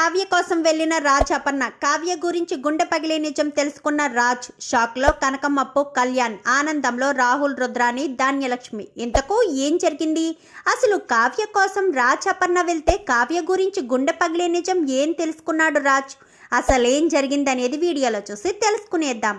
కావ్య కోసం వెళ్ళిన రాజ్ అపర్ణ కావ్య గురించి గుండె పగిలే నిజం తెలుసుకున్న రాజ్ షాక్లో కనకమ్మప్పు కళ్యాణ్ ఆనందంలో రాహుల్ రుద్రాని ధాన్యలక్ష్మి. ఇంతకు ఏం జరిగింది? అసలు కావ్య కోసం రాజ్ అపర్ణ వెళ్తే కావ్య గురించి గుండె పగిలే నిజం ఏం తెలుసుకున్నాడు రాజ్? అసలేం జరిగిందనేది వీడియోలో చూసి తెలుసుకునేద్దాం.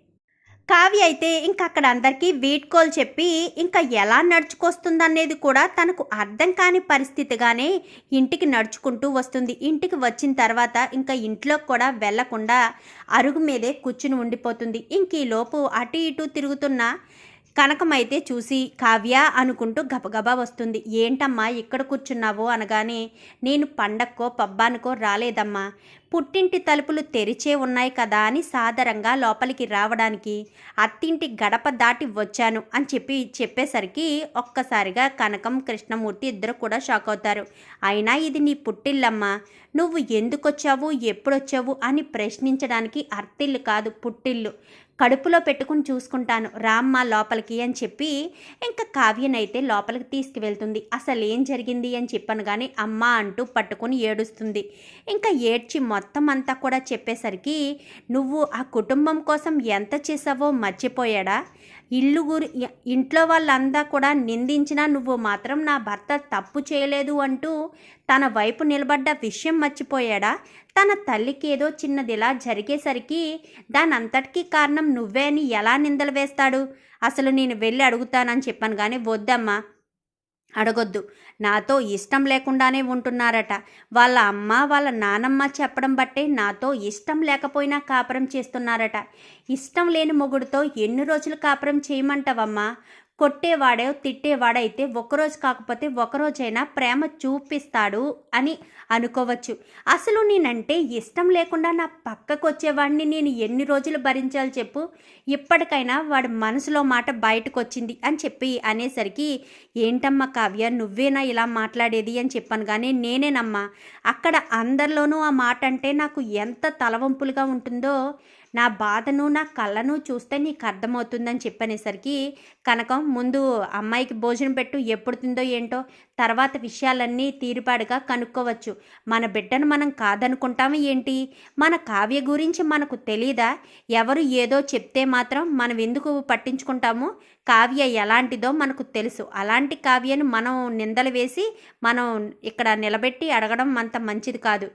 కావ్య అయితే ఇంకా అక్కడ అందరికీ వీడ్కోలు చెప్పి ఇంకా ఎలా నడుచుకొస్తుందనేది కూడా తనకు అర్థం కాని పరిస్థితిగానే ఇంటికి నడుచుకుంటూ వస్తుంది. ఇంటికి వచ్చిన తర్వాత ఇంకా ఇంట్లో కూడా వెళ్ళకుండా అరుగు మీదే కూర్చుని ఉండిపోతుంది. ఇంక ఈ లోపు అటు ఇటు తిరుగుతున్న కనకమైతే చూసి కావ్య అనుకుంటూ గబగబా వస్తుంది. ఏంటమ్మా ఇక్కడ కూర్చున్నావు? అనగానే నేను పండక్కో పబ్బానికో రాలేదమ్మా. పుట్టింటి తలుపులు తెరిచే ఉన్నాయి కదా అని సాదరంగా లోపలికి రావడానికి అత్తింటి గడప దాటి వచ్చాను అని చెప్పి చెప్పేసరికి ఒక్కసారిగా కనకం కృష్ణమూర్తి ఇద్దరు కూడా షాక్ అవుతారు. అయినా ఇది నీ పుట్టిల్లమ్మా. నువ్వు ఎందుకొచ్చావు? ఎప్పుడొచ్చావు? అని ప్రశ్నించడానికి అర్తిల్లు కాదు పుట్టిల్లు. కడుపులో పెట్టుకుని చూసుకుంటాను. రామ్మ లోపలికి అని చెప్పి ఇంకా కావ్యనైతే లోపలికి తీసుకువెళ్తుంది. అసలు ఏం జరిగింది అని చెప్పాను కానీ అమ్మ అంటూ పట్టుకొని ఏడుస్తుంది. ఇంకా ఏడ్చి మొత్తం అంతా కూడా చెప్పేసరికి నువ్వు ఆ కుటుంబం కోసం ఎంత చేసావో మర్చిపోయాడా? ఇల్లు గురి ఇంట్లో వాళ్ళందా కూడా నిందించినా నువ్వు మాత్రం నా భర్త తప్పు చేయలేదు అంటూ తన వైపు నిలబడ్డ విషయం మర్చిపోయాడా? తన తల్లికి ఏదో చిన్నదిలా జరిగేసరికి దానంతటికీ కారణం నువ్వే అని ఎలా నిందలు వేస్తాడు? అసలు నేను వెళ్ళి అడుగుతానని చెప్పాను కానీ వద్దమ్మా. అడగొద్దు. నాతో ఇష్టం లేకుండానే ఉంటున్నారట. వాళ్ళ అమ్మ వాళ్ళ నానమ్మ చెప్పడం బట్టే నాతో ఇష్టం లేకపోయినా కాపురం చేస్తున్నారట. ఇష్టం లేని మొగుడుతో ఎన్ని రోజులు కాపురం చేయమంటావమ్మా? కొట్టేవాడే తిట్టేవాడైతే ఒకరోజు కాకపోతే ఒకరోజైనా ప్రేమ చూపిస్తాడు అని అనుకోవచ్చు. అసలు నేనంటే ఇష్టం లేకుండా నా పక్కకు వచ్చేవాడిని నేను ఎన్ని రోజులు భరించాలి చెప్పు? ఇప్పటికైనా వాడి మనసులో మాట బయటకు వచ్చింది అని చెప్పి అనేసరికి ఏంటమ్మా కావ్య నువ్వేనా ఇలా మాట్లాడేది? అని చెప్పాను. కానీ నేనేనమ్మా అక్కడ అందరిలోనూ ఆ మాట అంటే నాకు ఎంత తలవంపులుగా ఉంటుందో నా బాధను నా కళ్ళను చూస్తే నీకు అర్థమవుతుందని చెప్పనేసరికి కనకం ముందు అమ్మాయికి భోజనం పెట్టు ఎప్పుడు తిందో ఏంటో తర్వాత విషయాలన్నీ తీరుపాడుగా కనుక్కోవచ్చు. మన బిడ్డను మనం కాదనుకుంటాము ఏంటి? మన కావ్య గురించి మనకు తెలీదా? ఎవరు ఏదో చెప్తే మాత్రం మనం ఎందుకు పట్టించుకుంటాము? కావ్య ఎలాంటిదో మనకు తెలుసు. అలాంటి కావ్యను మనం నిందలు వేసి మనం ఇక్కడ నిలబెట్టి అడగడం అంత మంచిది కాదు.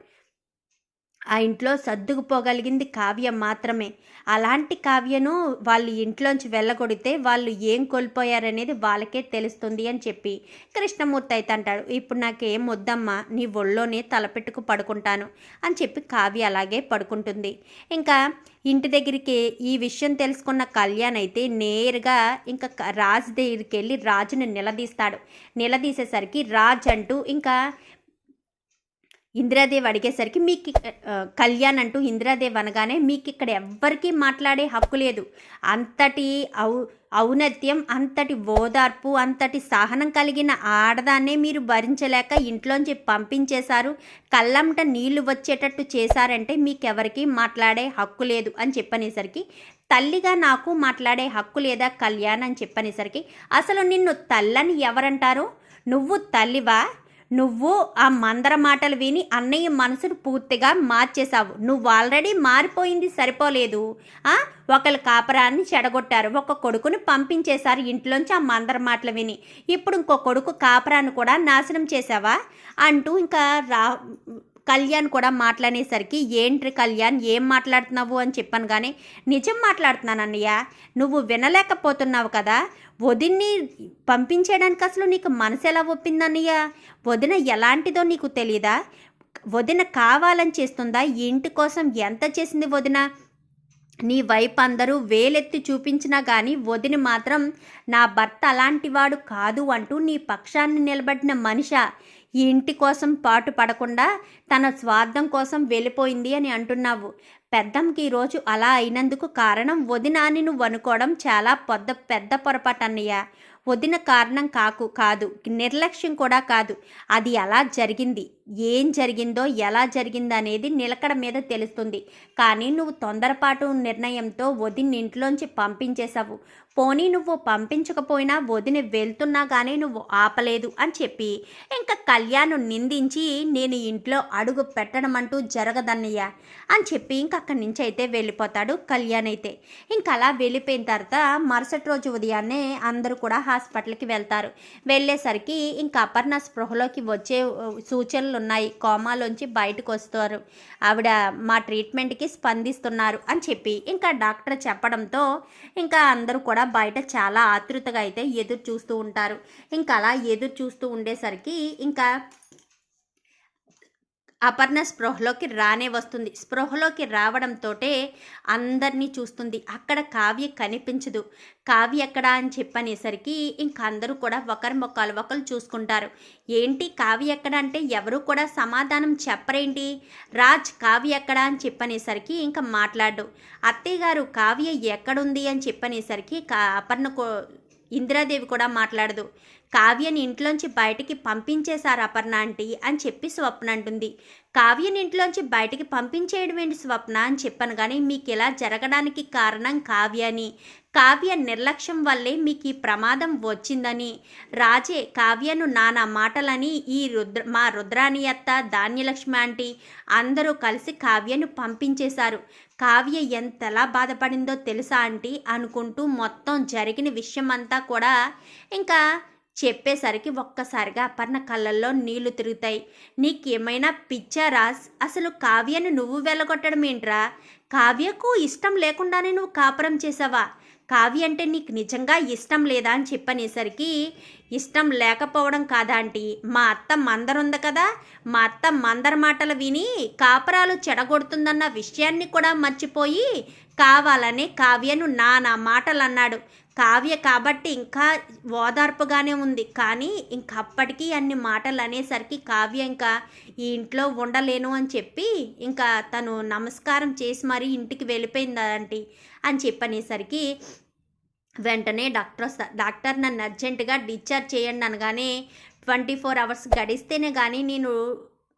ఆ ఇంట్లో సర్దుకుపోగలిగింది కావ్య మాత్రమే. అలాంటి కావ్యను వాళ్ళు ఇంట్లోంచి వెళ్ళగొడితే వాళ్ళు ఏం కోల్పోయారనేది వాళ్ళకే తెలుస్తుంది అని చెప్పి కృష్ణమూర్తి అయితే అంటాడు. ఇప్పుడు నాకేం వద్దమ్మా నీ ఒళ్ళోనే తలపెట్టుకు పడుకుంటాను అని చెప్పి కావ్య అలాగే పడుకుంటుంది. ఇంకా ఇంటి దగ్గరికి ఈ విషయం తెలుసుకున్న కళ్యాణ్ అయితే నేరుగా ఇంకా రాజు దగ్గరికి వెళ్ళి రాజును నిలదీస్తాడు. నిలదీసేసరికి రాజ్ అంటూ ఇంకా ఇందిరాదేవి అడిగేసరికి మీకు కళ్యాణ్ అంటూ ఇందిరాదేవి అనగానే మీకు ఇక్కడ ఎవ్వరికీ మాట్లాడే హక్కు లేదు. అంతటి ఔ ఔన్నత్యం అంతటి ఓదార్పు అంతటి సహనం కలిగిన ఆడదాన్నే మీరు భరించలేక ఇంట్లోంచి పంపించేశారు. కళ్ళంట నీళ్ళు వచ్చేటట్టు చేశారంటే మీకెవరికి మాట్లాడే హక్కు లేదు అని చెప్పనేసరికి తల్లిగా నాకు మాట్లాడే హక్కు లేదా కళ్యాణ్ అని చెప్పనేసరికి అసలు నిన్ను తల్లని ఎవరంటారు? నువ్వు తల్లివా? నువ్వు ఆ మందర మాటలు విని అన్నయ్య మనసును పూర్తిగా మార్చేశావు. నువ్వు ఆల్రెడీ మారిపోయింది సరిపోలేదు. ఒకళ్ళు కాపరాన్ని చెడగొట్టారు. ఒక కొడుకును పంపించేశారు ఇంట్లోంచి ఆ మందర మాటలు విని. ఇప్పుడు ఇంకో కొడుకు కాపరాన్ని కూడా నాశనం చేసావా అంటూ ఇంకా రా కళ్యాణ్ కూడా మాట్లాడేసరికి ఏంటి కళ్యాణ్ ఏం మాట్లాడుతున్నావు? అని చెప్పాను కానీ నిజం మాట్లాడుతున్నాను అన్నయ్య. నువ్వు వినలేకపోతున్నావు కదా. వదిన్ని పంపించేయడానికి అసలు నీకు మనసు ఎలా ఒప్పిందన్నయ్య వదిన ఎలాంటిదో నీకు తెలీదా? వదిన కావాలని చేస్తుందా? ఇంటి కోసం ఎంత చేసింది వదిన? నీ వైపు అందరూ వేలెత్తి చూపించినా కానీ వదిన మాత్రం నా భర్త అలాంటివాడు కాదు అంటూ నీ పక్షాన్ని నిలబడిన మనిష ఈ ఇంటి కోసం పాటు పడకుండా తన స్వార్థం కోసం వెళ్ళిపోయింది అని అంటున్నావు. పెద్దంకి ఈరోజు అలా అయినందుకు కారణం వదినానిను నువ్వు అనుకోవడం చాలా పెద్ద పెద్ద పొరపాటు అన్నయ్య. వదిన కారణం కాకు కాదు నిర్లక్ష్యం కూడా కాదు. అది అలా జరిగింది. ఏం జరిగిందో ఎలా జరిగిందో అనేది నిలకడ మీద తెలుస్తుంది. కానీ నువ్వు తొందరపాటు నిర్ణయంతో వదిన ఇంట్లోంచి పంపించేశావు. పోనీ నువ్వు పంపించకపోయినా వదిన వెళ్తున్నా కానీ నువ్వు ఆపలేదు అని చెప్పి ఇంకా కళ్యాణ్ నిందించి నేను ఇంట్లో అడుగు పెట్టడం అంటూ జరగదన్నయ్య అని చెప్పి ఇంక అక్కడి నుంచి అయితే వెళ్ళిపోతాడు కళ్యాణ్ అయితే. ఇంకా అలా వెళ్ళిపోయిన తర్వాత మరుసటి రోజు ఉదయాన్నే అందరూ కూడా హాస్పిటల్కి వెళ్తారు. వెళ్ళేసరికి ఇంకా అపర్ణ స్పృహలోకి వచ్చే సూచనలు సూచనలు ఉన్నాయి కోమాలోంచి బయటకు వస్తారు ఆవిడ మా ట్రీట్మెంట్కి స్పందిస్తున్నారు అని చెప్పి ఇంకా డాక్టర్ చెప్పడంతో ఇంకా అందరూ కూడా బయట చాలా ఆతృతగా అయితే ఎదురు చూస్తూ ఉంటారు. ఇంకా అలా ఎదురు చూస్తూ ఉండేసరికి ఇంకా అపర్ణ స్పృహలోకి రానే వస్తుంది. స్పృహలోకి రావడంతో అందరినీ చూస్తుంది. అక్కడ కావ్య కనిపించదు. కావ్య ఎక్కడా అని చెప్పనేసరికి ఇంక అందరూ కూడా ఒకరి మొక్కలు ఒకరు చూసుకుంటారు. ఏంటి కావ్య ఎక్కడ అంటే ఎవరు కూడా సమాధానం చెప్పరేంటి? రాజ్ కావ్య ఎక్కడ అని చెప్పనేసరికి ఇంకా మాట్లాడు. అత్తయ్య గారు కావ్య ఎక్కడుంది అని చెప్పనేసరికి కా అపర్ణ కో ఇందిరాదేవి కూడా మాట్లాడదు. కావ్యని ఇంట్లోంచి బయటికి పంపించేశారు అపర్ణ ఆంటీ అని చెప్పి స్వప్న అంటుంది. కావ్యని ఇంట్లోంచి బయటికి పంపించేయడం ఏంటి స్వప్న అని చెప్పాను కానీ మీకు ఇలా జరగడానికి కారణం కావ్యని కావ్య నిర్లక్ష్యం వల్లే మీకు ఈ ప్రమాదం వచ్చిందని. రాజే కావ్యను నానా మాటలని ఈ రుద్ర మా రుద్రాణియత్త ధాన్యలక్ష్మి ఆంటీ అందరూ కలిసి కావ్యను పంపించేశారు. కావ్య ఎంతలా బాధపడిందో తెలుసా ఆంటీ? అనుకుంటూ మొత్తం జరిగిన విషయం అంతా కూడా ఇంకా చెప్పేసరికి ఒక్కసారిగా అపర్ణ కళ్ళల్లో నీళ్ళు తిరుగుతాయి. నీకేమైనా పిచ్చా రాస్ అసలు కావ్యని నువ్వు వెళ్ళగొట్టడం ఏంట్రా? కావ్యకు ఇష్టం లేకుండానే నువ్వు కాపురం చేసావా కావ్య అంటే నీకు నిజంగా ఇష్టం లేదా అని చెప్పనేసరికి ఇష్టం లేకపోవడం కాదా ఆంటీ? మా అత్త మందరుంది కదా? మా అత్త మందర మాటలు విని కాపురాలు చెడగొడుతుందన్న విషయాన్ని కూడా మర్చిపోయి కావాలనే కావ్యను నానా మాటలు అన్నాడు కావ్య కాబట్టి ఇంకా ఓదార్పుగానే ఉంది. కానీ ఇంకప్పటికీ అన్ని మాటలు అనేసరికి కావ్య ఇంకా ఈ ఇంట్లో ఉండలేను అని చెప్పి ఇంకా తను నమస్కారం చేసి మరీ ఇంటికి వెళ్ళిపోయింది అని చెప్పనేసరికి వెంటనే డాక్టర్ వస్తా డాక్టర్ నన్ను అర్జెంటుగా డిశ్చార్జ్ చేయండి అనగానే ట్వంటీ ఫోర్ అవర్స్ గడిస్తేనే కానీ నేను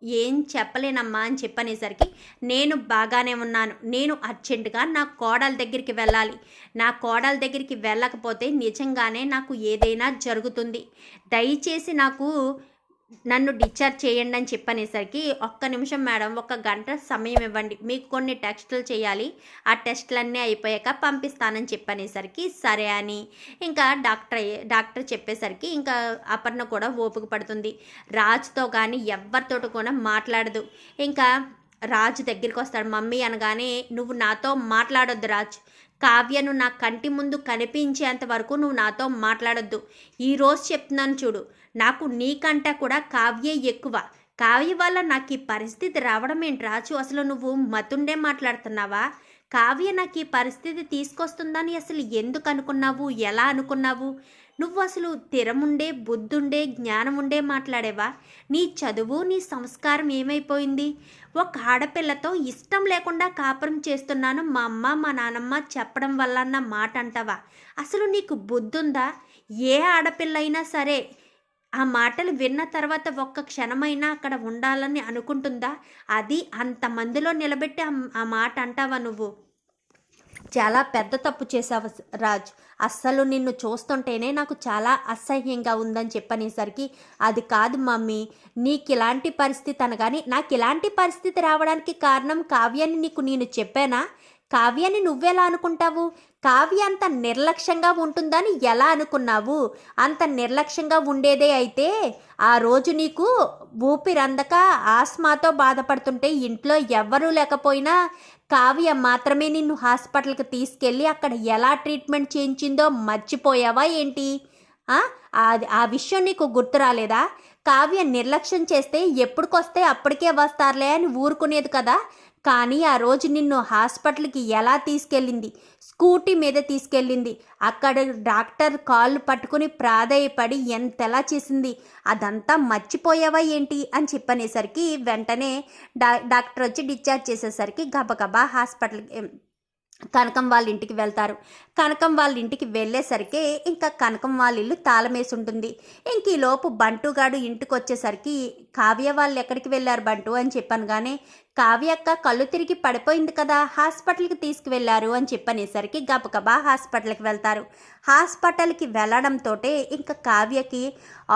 ఏం చెప్పలేనమ్మా అని చెప్పనేసరికి నేను బాగానే ఉన్నాను. నేను అర్జెంటుగా నా కోడల దగ్గరికి వెళ్ళాలి. నా కోడల దగ్గరికి వెళ్ళకపోతే నిజంగానే నాకు ఏదైనా జరుగుతుంది. దయచేసి నాకు నన్ను డిశ్చార్జ్ చేయండి అని చెప్పనేసరికి ఒక్క నిమిషం మేడం ఒక గంట సమయం ఇవ్వండి. మీకు కొన్ని టెస్టులు చేయాలి. ఆ టెస్టులన్నీ అయిపోయాక పంపిస్తానని చెప్పనేసరికి సరే అని. ఇంకా డాక్టర్ అయ్యే- డాక్టర్ చెప్పేసరికి ఇంకా అపర్ణ కూడా ఓపిక పడుతుంది. రాజుతో కానీ ఎవరితోటి కూడా మాట్లాడదు. ఇంకా రాజు దగ్గరికి వస్తాడు. మమ్మీ అనగానే నువ్వు నాతో మాట్లాడొద్దు రాజ్. కావ్యను నా కంటి ముందు కనిపించేంత వరకు నువ్వు నాతో మాట్లాడొద్దు. ఈరోజు చెప్తున్నాను చూడు. నాకు నీకంటే కూడా కావ్యే ఎక్కువ. కావ్య వల్ల నాకు ఈ పరిస్థితి రావడం ఏంటి రాజు? అసలు నువ్వు మతుండే మాట్లాడుతున్నావా? కావ్య నాకు ఈ పరిస్థితి తీసుకొస్తుందని అసలు ఎందుకు అనుకున్నావు? ఎలా అనుకున్నావు? నువ్వు అసలు తిరముండే బుద్ధుండే జ్ఞానం ఉండే మాట్లాడేవా? నీ చదువు నీ సంస్కారం ఏమైపోయింది? ఒక ఆడపిల్లతో ఇష్టం లేకుండా కాపురం చేస్తున్నాను మా అమ్మ మా నానమ్మ చెప్పడం వల్ల అన్న మాట అంటావా అసలు నీకు బుద్ధుందా? ఏ ఆడపిల్ల అయినా సరే ఆ మాటలు విన్న తర్వాత ఒక్క క్షణమైనా అక్కడ ఉండాలని అనుకుంటుందా? అది అంతమందిలో నిలబెట్టి ఆ- మాట అంటావా నువ్వు? చాలా పెద్ద తప్పు చేసావు రాజ్. అస్సలు నిన్ను చూస్తుంటేనే నాకు చాలా అసహ్యంగా ఉందని చెప్పనేసరికి అది కాదు మమ్మీ నీకు ఇలాంటి పరిస్థితి అనగాని నాకు ఇలాంటి పరిస్థితి రావడానికి కారణం కావ్యాన్ని నీకు నేను చెప్పానా? కావ్యాన్ని నువ్వెలా అనుకుంటావు? కావ్య అంత నిర్లక్ష్యంగా ఉంటుందని ఎలా అనుకున్నావు? అంత నిర్లక్ష్యంగా ఉండేదే అయితే ఆ రోజు నీకు ఊపిరందక ఆస్మాతో బాధపడుతుంటే ఇంట్లో ఎవ్వరూ లేకపోయినా కావ్య మాత్రమే నిన్ను హాస్పిటల్కి తీసుకెళ్ళి అక్కడ ఎలా ట్రీట్మెంట్ చేయించిందో మర్చిపోయావా ఏంటి? ఆ? ఆ విషయం నీకు గుర్తు రాలేదా? కావ్య నిర్లక్ష్యం చేస్తే ఎప్పుడుకొస్తే అప్పటికే వస్తారులే అని ఊరుకునేది కదా? కానీ ఆ రోజు నిన్ను హాస్పిటల్కి ఎలా తీసుకెళ్ళింది? స్కూటీ మీద తీసుకెళ్ళింది. అక్కడ డాక్టర్ కాళ్ళు పట్టుకుని ప్రాధాయపడి ఎంతలా చేసింది? అదంతా మర్చిపోయావా ఏంటి? అని చెప్పనేసరికి వెంటనే డా డాక్టర్ వచ్చి డిశ్చార్జ్ చేసేసరికి గబగబా హాస్పిటల్కి కనకం వాళ్ళ ఇంటికి వెళ్తారు. కనకం వాళ్ళ ఇంటికి వెళ్ళేసరికి ఇంకా కనకం వాళ్ళ ఇల్లు తాళమేసి ఉంటుంది ఇంక ఈ లోపు బంటుగాడు ఇంటికి వచ్చేసరికి కావ్య వాళ్ళు ఎక్కడికి వెళ్ళారు బంటు అని చెప్పాను కానీ కావ్య అక్క కళ్ళు తిరిగి పడిపోయింది కదా హాస్పిటల్కి తీసుకువెళ్ళారు అని చెప్పనేసరికి గబగబా హాస్పిటల్కి వెళ్తారు. హాస్పిటల్కి వెళ్ళడంతో ఇంకా కావ్యకి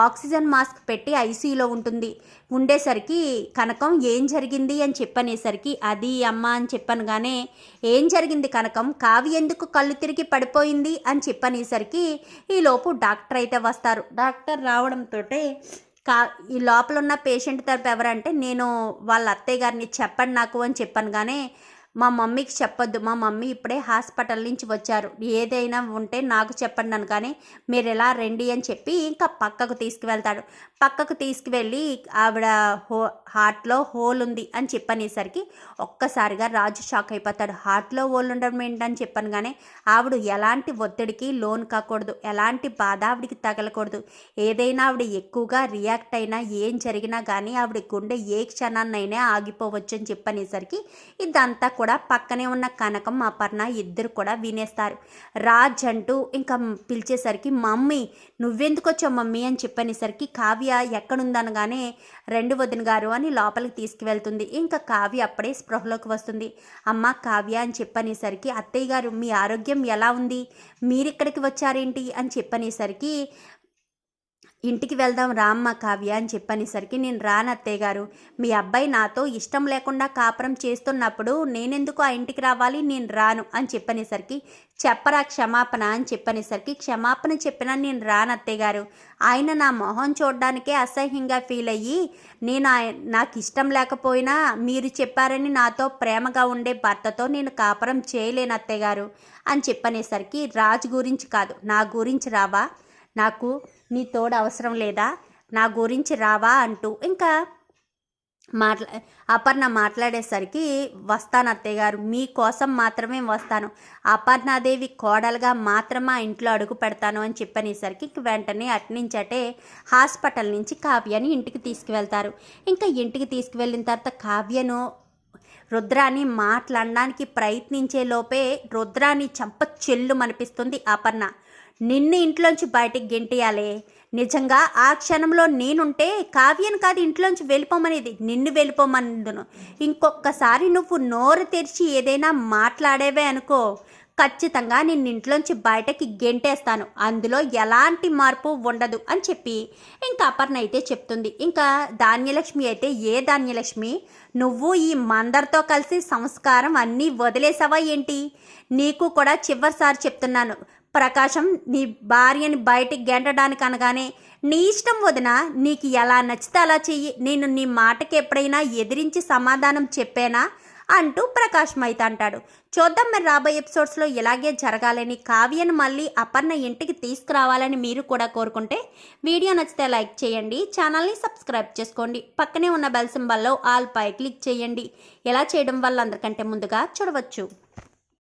ఆక్సిజన్ మాస్క్ పెట్టి ఐసీయూలో ఉంటుంది. ఉండేసరికి కనకం ఏం జరిగింది అని చెప్పనేసరికి అది అమ్మ అని చెప్పాను కానీ ఏం జరిగింది కనకం? కావ్య ఎందుకు కళ్ళు తిరిగి పడిపోయింది అని చెప్పనేసరికి ఈలోపు డాక్టర్ అయితే వస్తారు. డాక్టర్ రావడంతో కా ఈ లోపల ఉన్న పేషెంట్ తరపు ఎవరంటే నేను వాళ్ళ అత్తయ్య గారిని చెప్పండి నాకు అని చెప్పాను కానీ మా మమ్మీకి చెప్పొద్దు. మా మమ్మీ ఇప్పుడే హాస్పిటల్ నుంచి వచ్చారు. ఏదైనా ఉంటే నాకు చెప్పండి అని కానీ మీరు ఎలా రండి అని చెప్పి ఇంకా పక్కకు తీసుకువెళ్తాడు. పక్కకు తీసుకువెళ్ళి ఆవిడ హో హార్ట్లో హోల్ ఉంది అని చెప్పనేసరికి ఒక్కసారిగా రాజు షాక్ అయిపోతాడు. హార్ట్లో హోల్ ఉండడం ఏంటని చెప్పాను కానీ ఆవిడ ఎలాంటి ఒత్తిడికి లోన్ కాకూడదు. ఎలాంటి బాధ ఆవిడికి తగలకూడదు. ఏదైనా ఆవిడ ఎక్కువగా రియాక్ట్ అయినా ఏం జరిగినా కానీ ఆవిడ గుండె ఏ క్షణాన్నైనా ఆగిపోవచ్చు అని చెప్పనేసరికి ఇదంతా కూడా పక్కనే ఉన్న కనకం అపర్ణ ఇద్దరు కూడా వినేస్తారు. రాజ్ అంటూ ఇంకా పిలిచేసరికి మమ్మీ నువ్వెందుకు వచ్చావు మమ్మీ? అని చెప్పనేసరికి కావ్య ఎక్కడుందనగానే రెండు వదిన గారు అని లోపలికి తీసుకువెళ్తుంది. ఇంకా కావ్య అప్పుడే స్పృహలోకి వస్తుంది. అమ్మ కావ్య అని చెప్పనేసరికి అత్తయ్య గారు మీ ఆరోగ్యం ఎలా ఉంది? మీరిక్కడికి వచ్చారేంటి? అని చెప్పనేసరికి ఇంటికి వెళ్దాం రామ్మ కావ్య అని చెప్పనేసరికి నేను రాను అత్తయ్య గారు. మీ అబ్బాయి నాతో ఇష్టం లేకుండా కాపురం చేస్తున్నప్పుడు నేనెందుకు ఆ ఇంటికి రావాలి? నేను రాను అని చెప్పనేసరికి చెప్పరా క్షమాపణ అని చెప్పనేసరికి క్షమాపణ చెప్పినా నేను రాను అత్తయ్య గారు. ఆయన నా మొహం చూడడానికే అసహ్యంగా ఫీల్ అయ్యి నేను నాకు ఇష్టం లేకపోయినా మీరు చెప్పారని నాతో ప్రేమగా ఉండే భర్తతో నేను కాపురం చేయలేను అత్తయ్య గారు అని చెప్పనేసరికి రాజు గురించి కాదు నా గురించి రావా? నాకు నీ తోడు అవసరం లేదా? నా గురించి రావా అంటూ ఇంకా మాట్లా అపర్ణ మాట్లాడేసరికి వస్తాను అత్తయ్య గారు. మీకోసం మాత్రమే వస్తాను. అపర్ణాదేవి కోడలుగా మాత్రమే ఇంట్లో అడుగు పెడతాను అని చెప్పనేసరికి వెంటనే అట్నుంచటే హాస్పిటల్ నుంచి కావ్యని ఇంటికి తీసుకువెళ్తారు. ఇంకా ఇంటికి తీసుకువెళ్ళిన తర్వాత కావ్యను రుద్రాని మాట్లాడడానికి ప్రయత్నించే లోపే రుద్రాని చంప చెల్లు అనిపిస్తుంది అపర్ణ. నిన్ను ఇంట్లోంచి బయటికి గెంటియాలే. నిజంగా ఆ క్షణంలో నేనుంటే కావ్యను కాదు ఇంట్లోంచి వెళ్ళిపోమనేది నిన్ను వెళ్ళిపోమనందును. ఇంకొకసారి నువ్వు నోరు తెరిచి ఏదైనా మాట్లాడేవే అనుకో ఖచ్చితంగా నిన్ను ఇంట్లోంచి బయటకి గెంటేస్తాను. అందులో ఎలాంటి మార్పు ఉండదు అని చెప్పి ఇంకా అపర్ణ అయితే చెప్తుంది. ఇంకా ధాన్యలక్ష్మి అయితే ఏ ధాన్యలక్ష్మి నువ్వు ఈ మందరితో కలిసి సంస్కారం అన్నీ వదిలేసావా ఏంటి? నీకు కూడా చివరిసారి చెప్తున్నాను. ప్రకాశం నీ భార్యని బయటికి గెంటడానికి అనగానే నీ ఇష్టం వదిన నీకు ఎలా నచ్చితే అలా చెయ్యి. నేను నీ మాటకి ఎప్పుడైనా ఎదిరించి సమాధానం చెప్పానా? అంటూ ప్రకాశం అయితే అంటాడు. చూద్దాం మరి రాబోయే ఎపిసోడ్స్లో ఇలాగే జరగాలని కావ్యను మళ్ళీ అపర్ణ ఇంటికి తీసుకురావాలని మీరు కూడా కోరుకుంటే వీడియో నచ్చితే లైక్ చేయండి. ఛానల్ని సబ్స్క్రైబ్ చేసుకోండి. పక్కనే ఉన్న బెల్ సింబల్లో ఆల్ పై క్లిక్ చేయండి. ఇలా చేయడం వల్ల అందరికంటే ముందుగా చూడవచ్చు.